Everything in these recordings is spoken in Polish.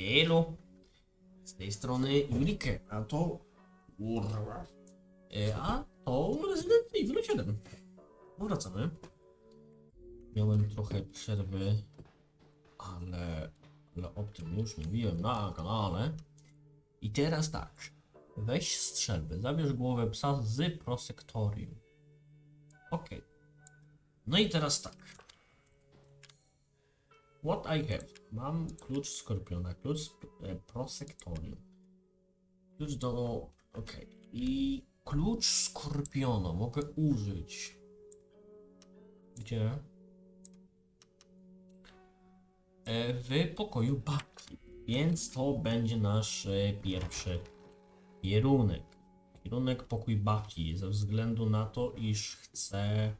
Elo. Z tej strony Julike, a to... Kurwa. E, A to Resident Evil 7. Wracamy. Miałem trochę przerwy, ale, ale o tym już mówiłem na kanale. I teraz tak. Weź strzelby, zabierz głowę psa z prosektorium. Okej. No i teraz tak. What I have. Mam klucz skorpiona, klucz e, prosektorium. Klucz do... Okej. I klucz skorpiona mogę użyć. Gdzie? E, W pokoju babki. Więc to będzie nasz e, pierwszy kierunek. Kierunek pokój babki, ze względu na to, iż chcę.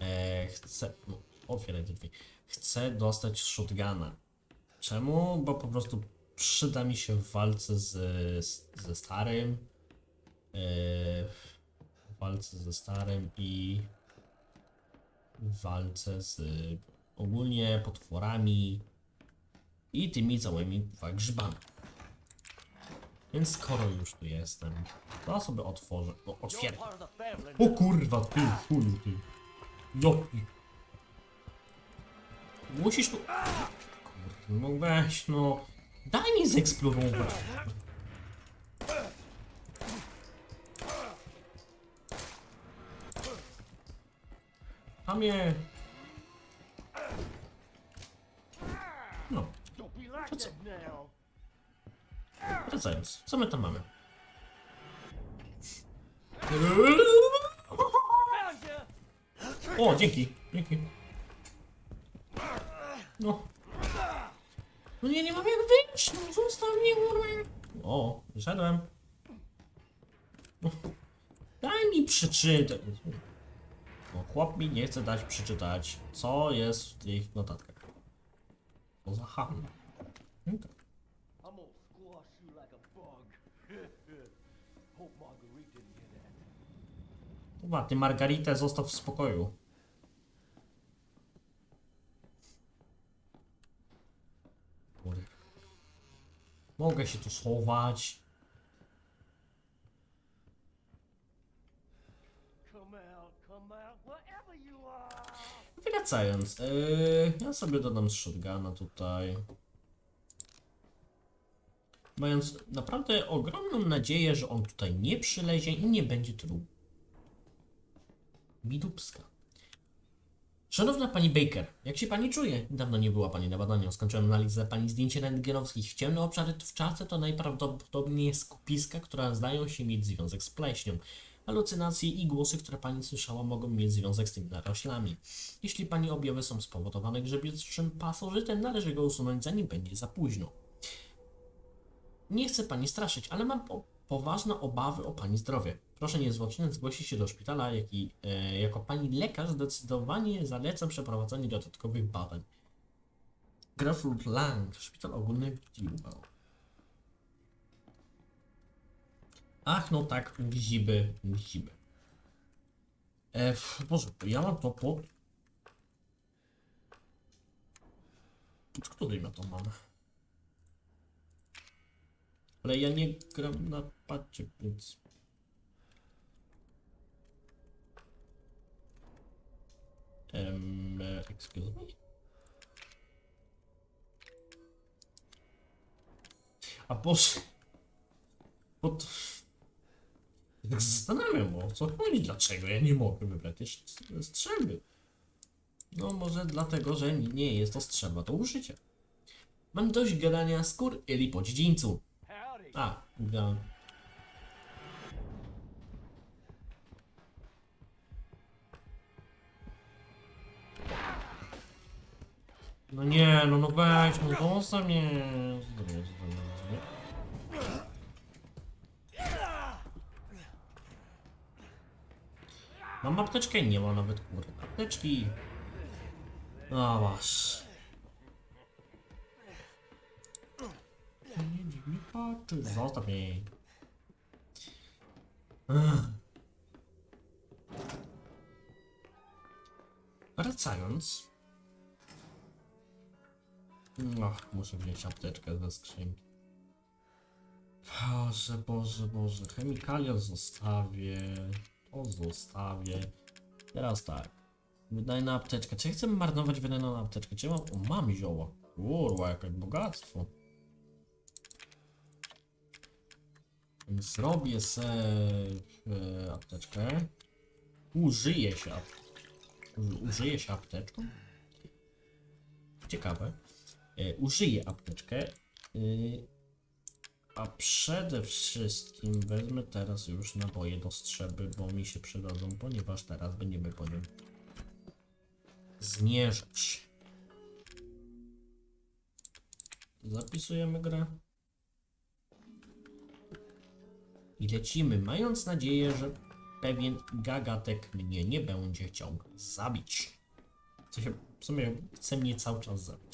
E, chcę. No, otwieraj te drzwi. Chcę dostać shotguna. Czemu? Bo po prostu przyda mi się w walce z, z, ze starym. E, w walce ze starym i w walce z ogólnie potworami i tymi całymi grzybami. Więc skoro już tu jestem, to sobie otworzę. No, otwieram. O kurwa, ty, chuju, ty. Jopi. Musisz tu... Kurde, no weź, no. Daj mi zeksplorować. Pamie. No, that now. wracając. Co my tam mamy? O, dzięki, dzięki. No. No nie, nie mam jak wyjść, no zostaw mnie, kurwa. O, wyszedłem. No. Daj mi przeczytać. No, chłop mi nie chce dać przeczytać, co jest w tych notatkach. To za ham. Hear that. Chyba, ty Margaritę zostaw w spokoju. Kurde. Mogę się tu schować. Wracając, yy, ja sobie dodam shotguna tutaj. Mając naprawdę ogromną nadzieję, że on tutaj nie przylezie i nie będzie truł. Bidupska. Szanowna pani Baker, jak się pani czuje? Dawno nie była pani na badaniu. Skończyłem analizę pani zdjęć rentgenowskich. Ciemne obszary w czarce to najprawdopodobniej skupiska, które zdają się mieć związek z pleśnią. Halucynacje i głosy, które pani słyszała, mogą mieć związek z tymi naroślami. Jeśli pani objawy są spowodowane grzebieczym pasożytem, należy go usunąć, zanim będzie za późno. Nie chcę pani straszyć, ale mam po poważne obawy o pani zdrowie. Proszę niezwłocznie zgłosić się do szpitala, jak i, e, jako pani lekarz zdecydowanie zalecam przeprowadzenie dodatkowych badań. Grafurt Lang, szpital ogólny w Dilbał. Ach, no tak, gziby, gziby. E, Boże, ja mam to pod... Pod którym ja to mam? Ale ja nie gram na padzie, więc... Um, excuse me? A Boże... Bo to... Tak zastanawiam, o co chodzi, dlaczego ja nie mogę wybrać strzelby. No może dlatego, że nie jest to strzelba do użycia. Mam dość gadania skór ili po dziedzińcu. A, gra. No nie, no no weź, no zostaw mnie. Mam apteczkę? Nie ma nawet kurde. Apteczki. No masz. Nie dziw mi patrzy. Zostaw mnie. Ech. Wracając. Ach, muszę wziąć apteczkę ze skrzynki. Boże, Boże, Boże. Chemikalia zostawię. To zostawię. Teraz tak. Wydaj na apteczkę. Czy chcę marnować wydajną apteczkę? Czy mam... O, mam zioła. Kurwa, jakie bogactwo. Zrobię se e, apteczkę. Użyję się Użyję się apteczką? Ciekawe. E, użyję apteczkę. y, a przede wszystkim wezmę teraz już naboje do strzelby, bo mi się przydadzą, ponieważ teraz będziemy po nim zmierzać. Zapisujemy grę. I lecimy, mając nadzieję, że pewien gagatek mnie nie będzie chciał zabić. Co się w sumie chce mnie cały czas zabić.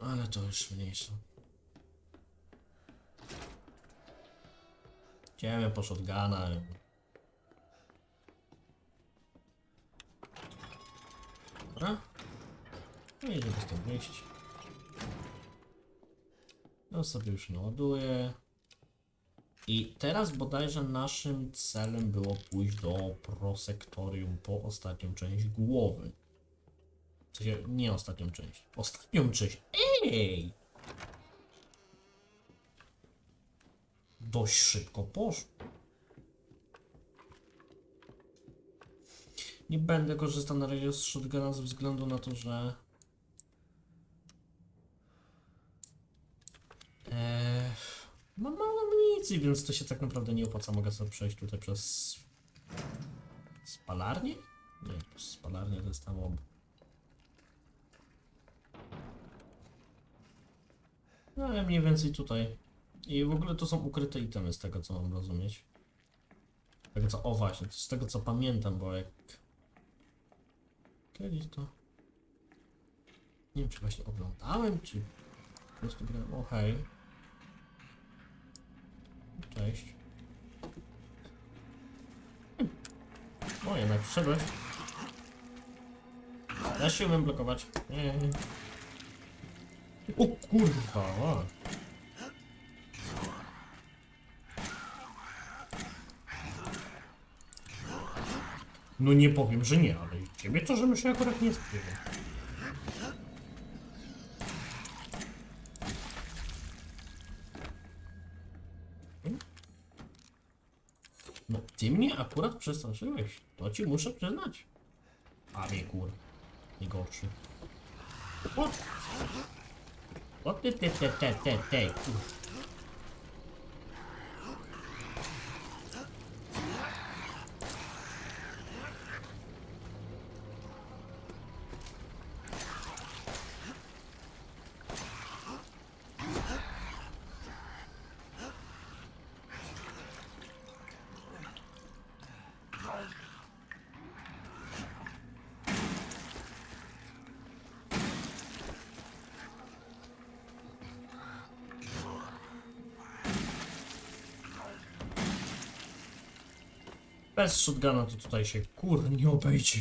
Ale to już mniejsze. Idziemy po shotguna. Dobra. No jedziemy stąd wyjść. Ja sobie już naładuję. I teraz bodajże naszym celem było pójść do prosektorium po ostatnią część głowy. Sensie, nie ostatnią część. Ostatnią część. Ej! Dość szybko poszło. Nie będę korzystał na razie z shotguna ze względu na to, że... Eee, mam mało amunicji, więc to się tak naprawdę nie opłaca. Mogę sobie przejść tutaj przez... Spalarnię? Nie, spalarnię to jest tam obok. No mniej więcej tutaj. I w ogóle to są ukryte itemy z tego co mam rozumieć. Z tego co, o właśnie, z tego co pamiętam, bo jak... Kiedyś to... Nie wiem czy właśnie oglądałem, czy... Po prostu grałem, o hej. Cześć. O, jednak wszedłeś. Ja się umiem blokować. Nie, nie, nie. O kurwa! No nie powiem, że nie, ale ciebie to, żebym się akurat nie spodziewał. No, ty mnie akurat przestraszyłeś. To ci muszę przyznać. A mnie kur. Nie gorszy. O! O ty, ty, ty, ty, ty, ty. Bez shotguna to tutaj się kur nie obejdzie.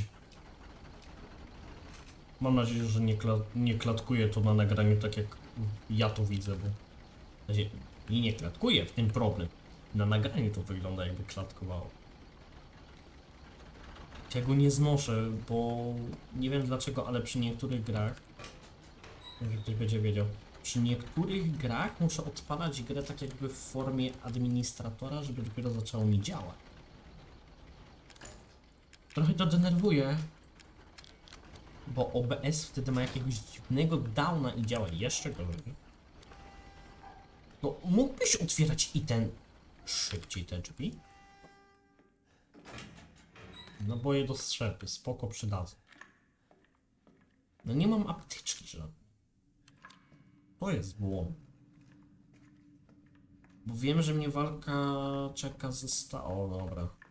Mam nadzieję, że nie, kla nie klatkuje to na nagraniu tak jak ja to widzę, bo... Sensie, nie, nie klatkuje, w tym problem. Na nagraniu to wygląda jakby klatkowało. Tego nie znoszę, bo nie wiem dlaczego, ale przy niektórych grach, może ktoś będzie wiedział, przy niektórych grach muszę odpalać grę tak jakby w formie administratora, żeby dopiero zaczęło mi działać. Trochę to denerwuje, bo OBS wtedy ma jakiegoś dziwnego downa i działa jeszcze gorzej. No, mógłbyś otwierać i ten szybciej te drzwi? Naboje do strzepy, spoko przydadzą. No nie mam apteczki żadnej. To jest błąd. Bo wiem, że mnie walka czeka ze sta... O, dobra.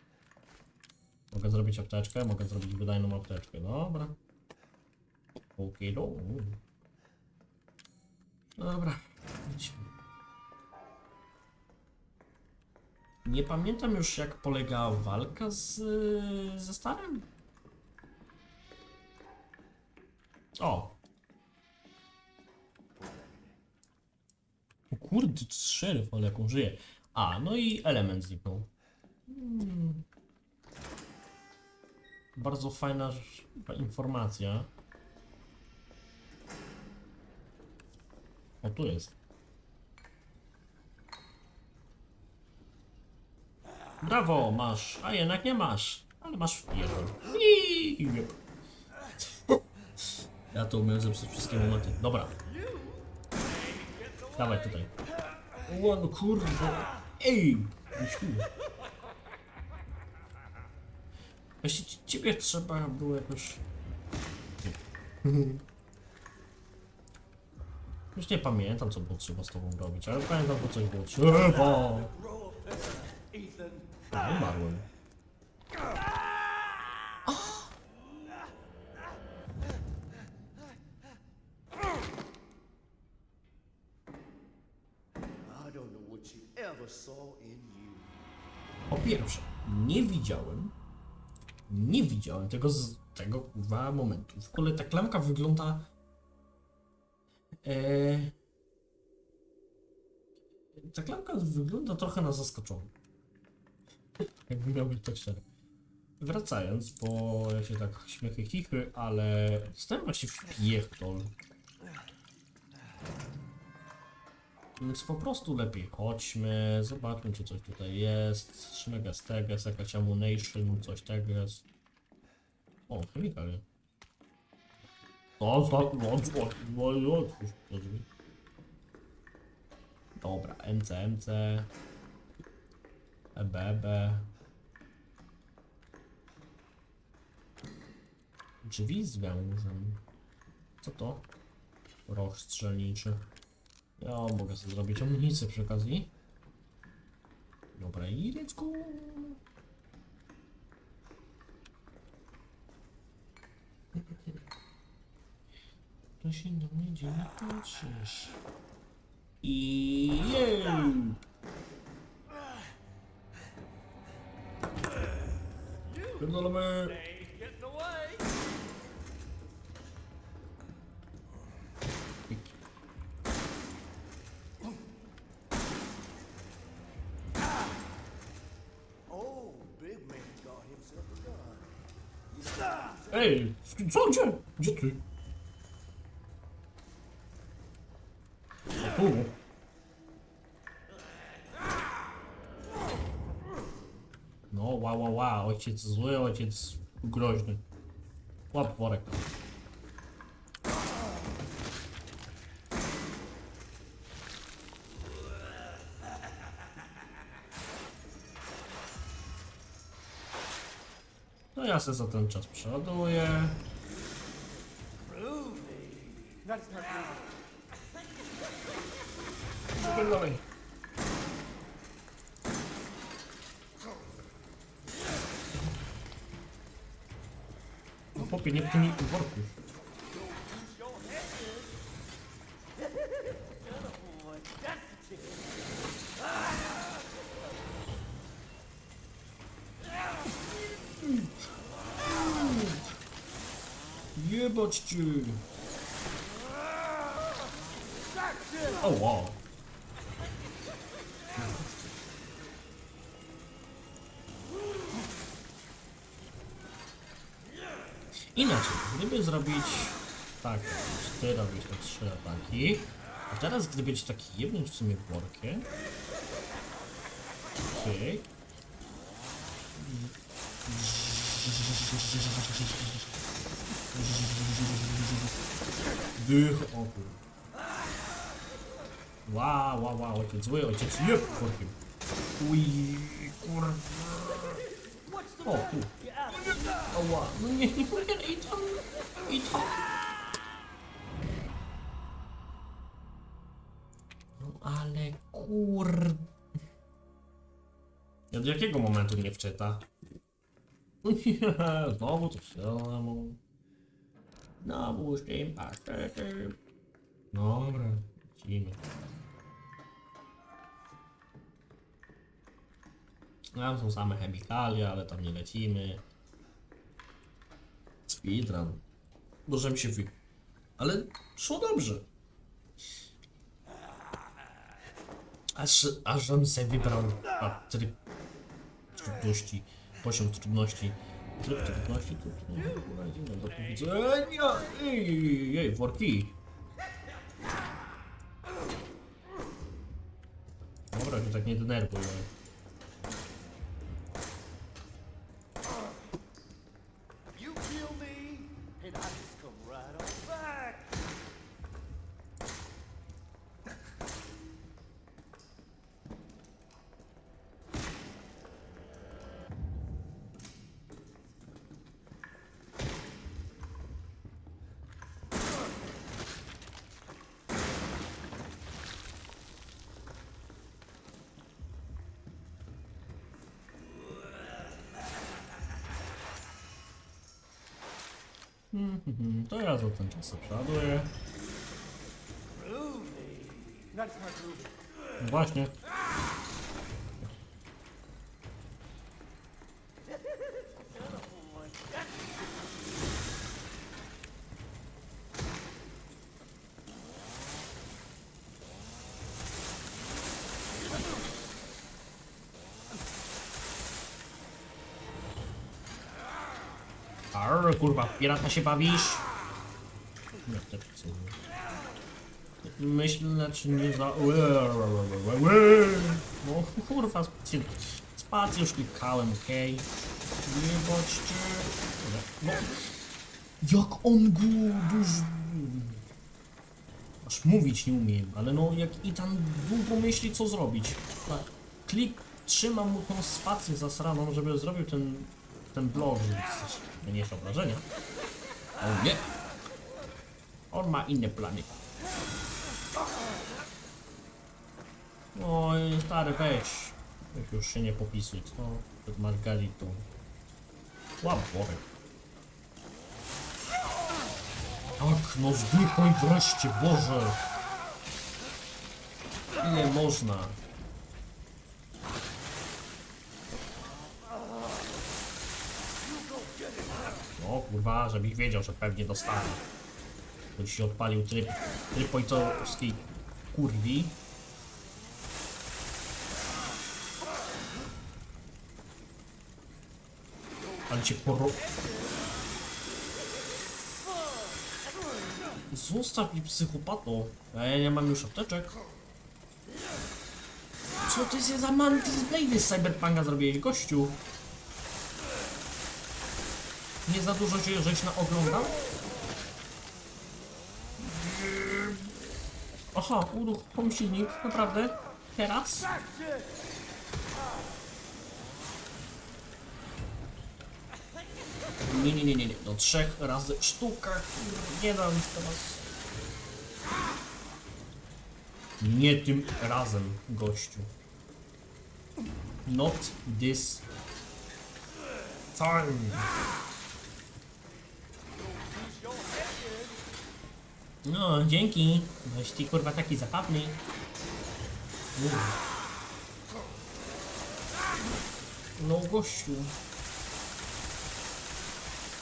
Mogę zrobić apteczkę? Mogę zrobić wydajną apteczkę. Dobra. Okej, do. Dobra. Idźmy. Nie pamiętam już jak polegała walka z, ze starym. O! O kurde, szeryf, ale jak on żyje. A, no i element zniknął. Hmm. Bardzo fajna informacja. O, tu jest. Brawo, masz, a jednak nie masz, ale masz w pierdol. Ja to umiem zepsuć wszystkie momenty. Dobra. Dawaj tutaj. O, no kurde. Ej! Myśliwy. Ci- ciebie trzeba było jakoś... Już nie pamiętam, co było trzeba z tobą robić, ale pamiętam, że coś było trzeba. Ethan. A, umarłem. Po pierwsze, nie widziałem, nie widziałem tego z tego kurwa momentu. W ogóle ta klamka wygląda. E, ta klamka wygląda trochę na zaskoczoną. Jakbym miał być tak szczery. Wracając, bo ja się tak śmiechy chichy, ale dostałem właśnie w pierdol. Więc po prostu lepiej chodźmy, zobaczmy czy coś tutaj jest. Szmegas teges, jakaś ammunition, coś teges. O, chemikalia. O, o, o, o, o, o, Dobra, MC, MC. EBB. Drzwi z wężem. Co to? Roch strzelniczy. Ja mogę sobie zrobić amunicję przy okazji. Dobra, i let's go. To się na mnie dzieje patrzysz. I jej! Gdzie? Ty? No, wow, wow, wow, ojciec zły, ojciec groźny. Łap worek. No ja se za ten czas przeładuję. That's not good. Dalej. No popie, nie pchnij the chicken. Jebać cię! Inaczej, gdyby zrobić tak, ty robisz te trzy ataki, a teraz gdyby ci taki jebnąć w sumie workiem, pyk, Dych, o kur... Wow, wow, wow, ojciec zły, ojciec jeb workiem. Uj, the O, tu. Ała, no nie, nie mogę, i i. No ale kur... Od jakiego momentu nie wczyta? Nie, znowu to samo. Znowu z tym pastetem. Dobra, lecimy. Tam są same chemikalia, ale tam nie lecimy. Speedrun. Może mi się wy... Ale szło dobrze. Aż, aż on sobie wybrał a, tryb trudności, poziom trudności. Tryb trudności to nie ej, ej, ej, worki. Dobra, się tak nie denerwuj. ale- Mhm, To ja za ten czas przeładuję. Moving. No Właśnie. Kurwa, w pirata się bawisz? Nie, to co? Myślę, czy nie za... No kurwa, spację, spację już klikałem, okej? Nie bądźcie... No, jak on go. Aż mówić nie umiem, ale no jak i tam długo myśli co zrobić. Tak, Klik, trzymam mu tą spację zasraną, żeby zrobił ten, ten blok, żeby coś mniejsze obrażenia. O nie! On ma inne plany. Oj, stary, weź. Weź już się nie popisuj, co? Przed Margaritą. Łap worek. Tak, no zdychaj wreszcie, Boże! Ile można? Kurwa, żebyś wiedział, że pewnie dostanę. Bo się odpalił tryb, tryb ojcowskiej kurwi. Ale cię poro... Zostaw mi psychopato. A ja nie mam już apteczek. Co ty się za Mantis Blade z Cyberpunka zrobiłeś, gościu? Nie za dużo się żeś na oglądał? Aha, uruchom silnik, naprawdę? Teraz? Nie, nie, nie, nie, nie. Do trzech razy sztuka. Nie dam teraz. Nie tym razem, gościu. Not this time. No, dzięki. Boś ty kurwa taki zapawny. No gościu.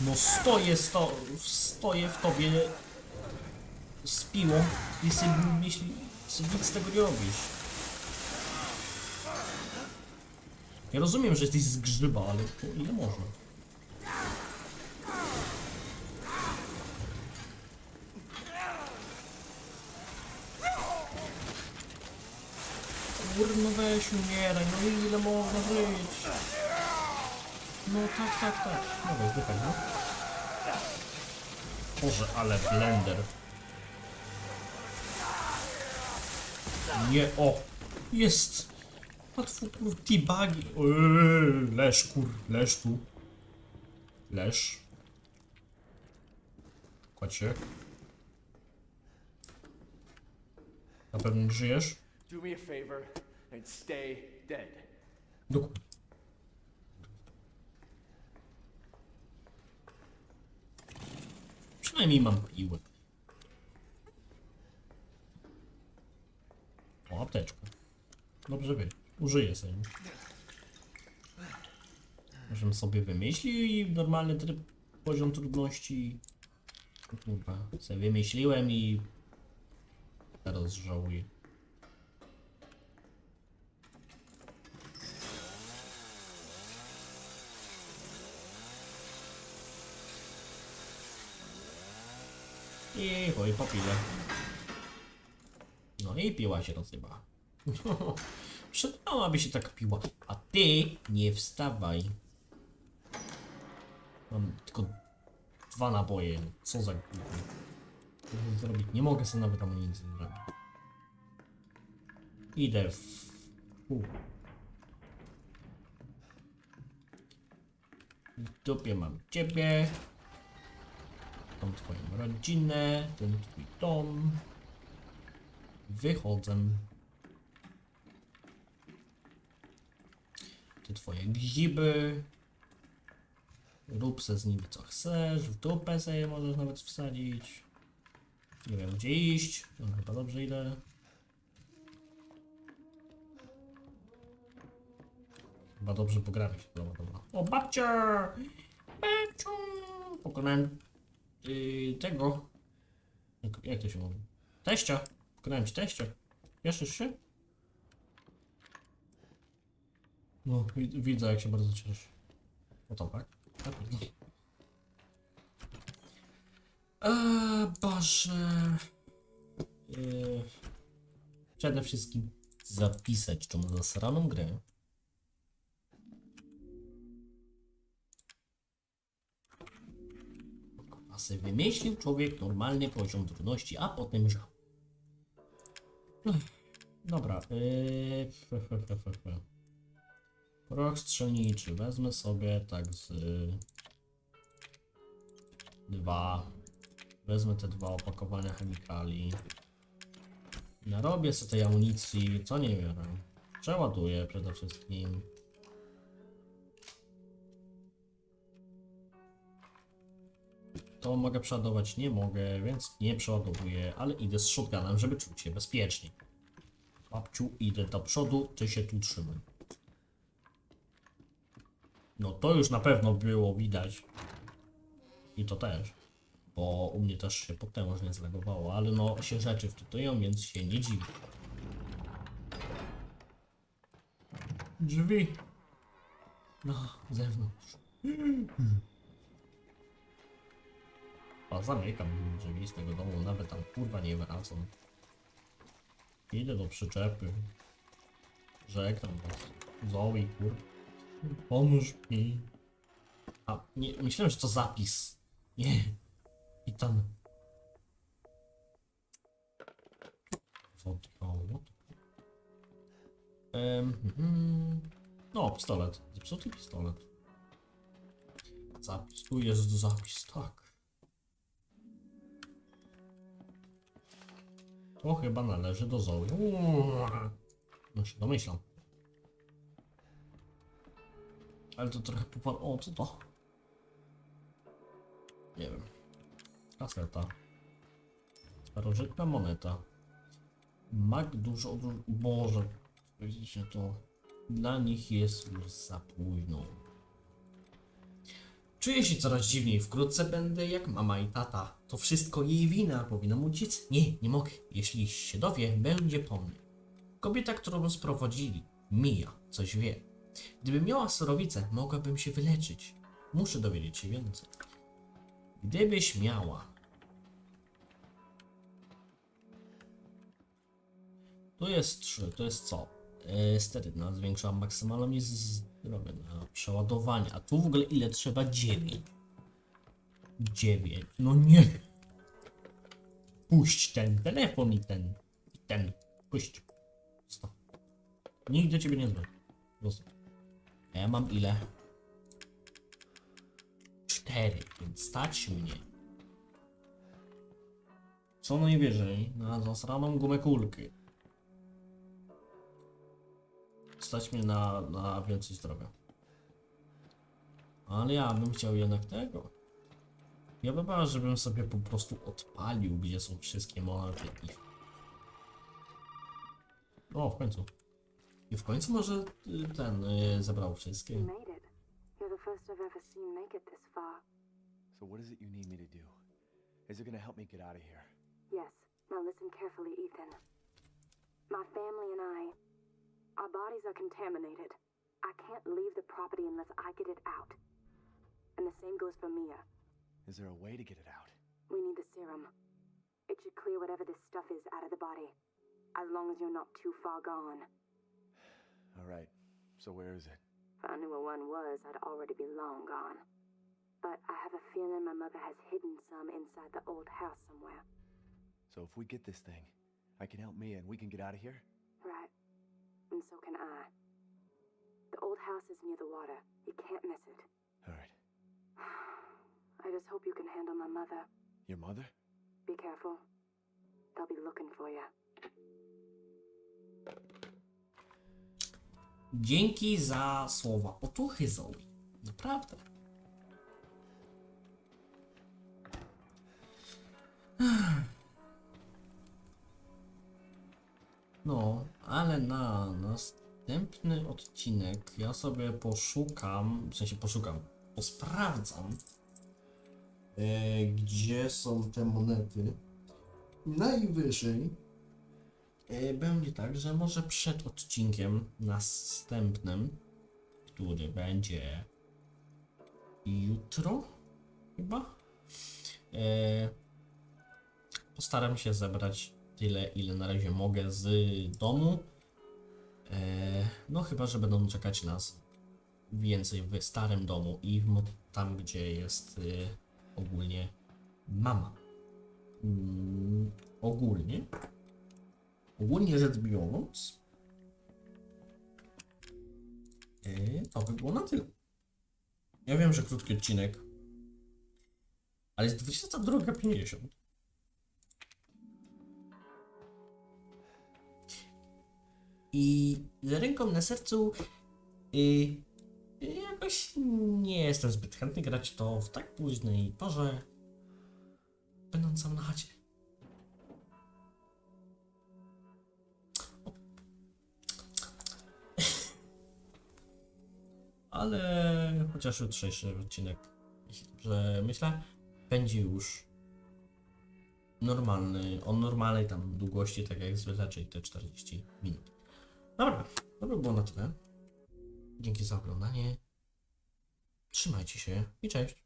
No stoję, sto, stoję w tobie z piłą i sobie myśli, sobie nic z tego nie robisz. Ja rozumiem, że jesteś z grzyba, ale ile można? Kurno weź umieraj, no ile można żyć? No tak, tak, tak. Mogę zdychać, no. Boże, ale blender. Nie, o! Jest! Łatwo kur, t-bagi. Eee, Leż kur, leż tu. Leż. Kładź się. Na pewno nie żyjesz? Do me a favor and stay dead. Dokładnie. Przynajmniej mam piłę. O, apteczka. Dobrze wie. Użyję sobie. Możemy sobie wymyślił i normalny tryb, poziom trudności. Kurwa, sobie wymyśliłem i teraz żałuję. I chuj, po pile. No i piła się rozjebała. Przydałaby się tak piła. A ty nie wstawaj. Mam tylko dwa naboje. Co za głupi. Zrobić? Nie mogę sobie nawet amunicji zrobić. Idę w... U. W dupie mam ciebie. Tą twoją rodzinę. Ten twój dom. Wychodzę. Te twoje grzyby. Rób se z nimi co chcesz. W dupę se je możesz nawet wsadzić. Nie wiem gdzie iść. No, chyba dobrze idę. Chyba dobrze pogramy się. Dobra, dobra. O babcia! Babciu! Pokonałem yy, tego. Jak, jak to się mówi? Teścia! Pokonałem ci teścia. Cieszysz się? No, wi- widzę jak się bardzo cieszy. O to tak? Tak. Eee, Boże. Eee, przede wszystkim zapisać tą zasraną grę. A sobie wymyślił człowiek normalny poziom trudności, a potem. Ech, Dobra. Yy. Proch strzelniczy. Wezmę sobie tak z... Dwa. Wezmę te dwa opakowania chemikali. Narobię sobie tej amunicji, co nie biorę. Przeładuję przede wszystkim. To mogę przeładować, nie mogę, więc nie przeładowuję, ale idę z shotgunem, żeby czuć się bezpiecznie. Babciu, idę do przodu, ty się tu trzymaj. No to już na pewno było widać. I to też. Bo u mnie też się potężnie zlegowało, ale no się rzeczy wczytują, więc się nie dziwię. Drzwi. No, zewnątrz. A zamykam drzwi z tego domu, nawet tam kurwa nie wracam. Idę do przyczepy. Żegnam was. Zoe, kur. Pomóż mi. A, nie, myślałem, że to zapis. Nie. I tam. Wodkoło. Um, mhm. No, pistolet. Zepsuty pistolet. Zapis. Tu jest zapis, tak. To chyba należy do Zoe. No się domyślam. Ale to trochę popar... O, co to? Nie wiem. Kaseta. Starożytna moneta. Mag dużo... du- Boże. Widzicie to. Dla nich jest już za późno. Czuję się coraz dziwniej. Wkrótce będę jak mama i tata. To wszystko jej wina. Powinnam uciec? Nie, nie mogę. Jeśli się dowie, będzie po mnie. Kobieta, którą sprowadzili, Mija, coś wie. Gdybym miała surowicę, mogłabym się wyleczyć. Muszę dowiedzieć się więcej. Gdybyś miała. Tu jest 3, to jest co? Yy, steryna zwiększa maksymalnie zdrowie na przeładowanie. A tu w ogóle ile trzeba? 9. 9. No nie. Puść ten telefon i ten. I ten. Puść. Stop. Nigdy ciebie nie znam. A ja mam ile? Cztery, więc stać mnie. Co najwyżej na zasraną gumę kulkę. Stać mnie na, na więcej zdrowia. Ale ja bym chciał jednak tego. Ja bym bał, żebym sobie po prostu odpalił, gdzie są wszystkie monety i... O, w końcu. I w końcu może y, ten y, zebrał wszystkie. So what is it you need me to do? Is it gonna help me get out of here? Yes. Now listen carefully, Ethan. My family and I, our bodies are contaminated. I can't leave the property unless I get it out. And the same goes for Mia. Is there a way to get it out? We need the serum. It should clear whatever this stuff is out of the body. As long as you're not too far gone. All right. So where is it? If I knew where one was, I'd already be long gone. But I have a feeling my mother has hidden some inside the old house somewhere. So if we get this thing, I can help Mia and we can get out of here? Right. And so can I. The old house is near the water. You can't miss it. All right. I just hope you can handle my mother. Your mother? Be careful. They'll be looking for you. Dzięki za słowa otuchy, Zoe. Naprawdę. No, ale na następny odcinek ja sobie poszukam, w sensie poszukam, posprawdzam, e, gdzie są te monety. Najwyżej E, Będzie tak, że może przed odcinkiem następnym, który będzie jutro, chyba, e, postaram się zebrać tyle, ile na razie mogę z domu. E, no, chyba, że będą czekać nas więcej w starym domu i w, tam, gdzie jest e, ogólnie mama. Mm, ogólnie Ogólnie rzecz biorąc, yy, to by było na tyle. Ja wiem, że krótki odcinek, ale jest 22.50. I ręką na sercu yy, jakoś nie jestem zbyt chętny grać to w tak późnej porze, będąc sam na chacie. ale chociaż jutrzejszy odcinek, jeśli dobrze myślę, będzie już normalny, o normalnej tam długości, tak jak zwykle, czyli te 40 minut. Dobra, to by było na tyle. Dzięki za oglądanie. Trzymajcie się i cześć.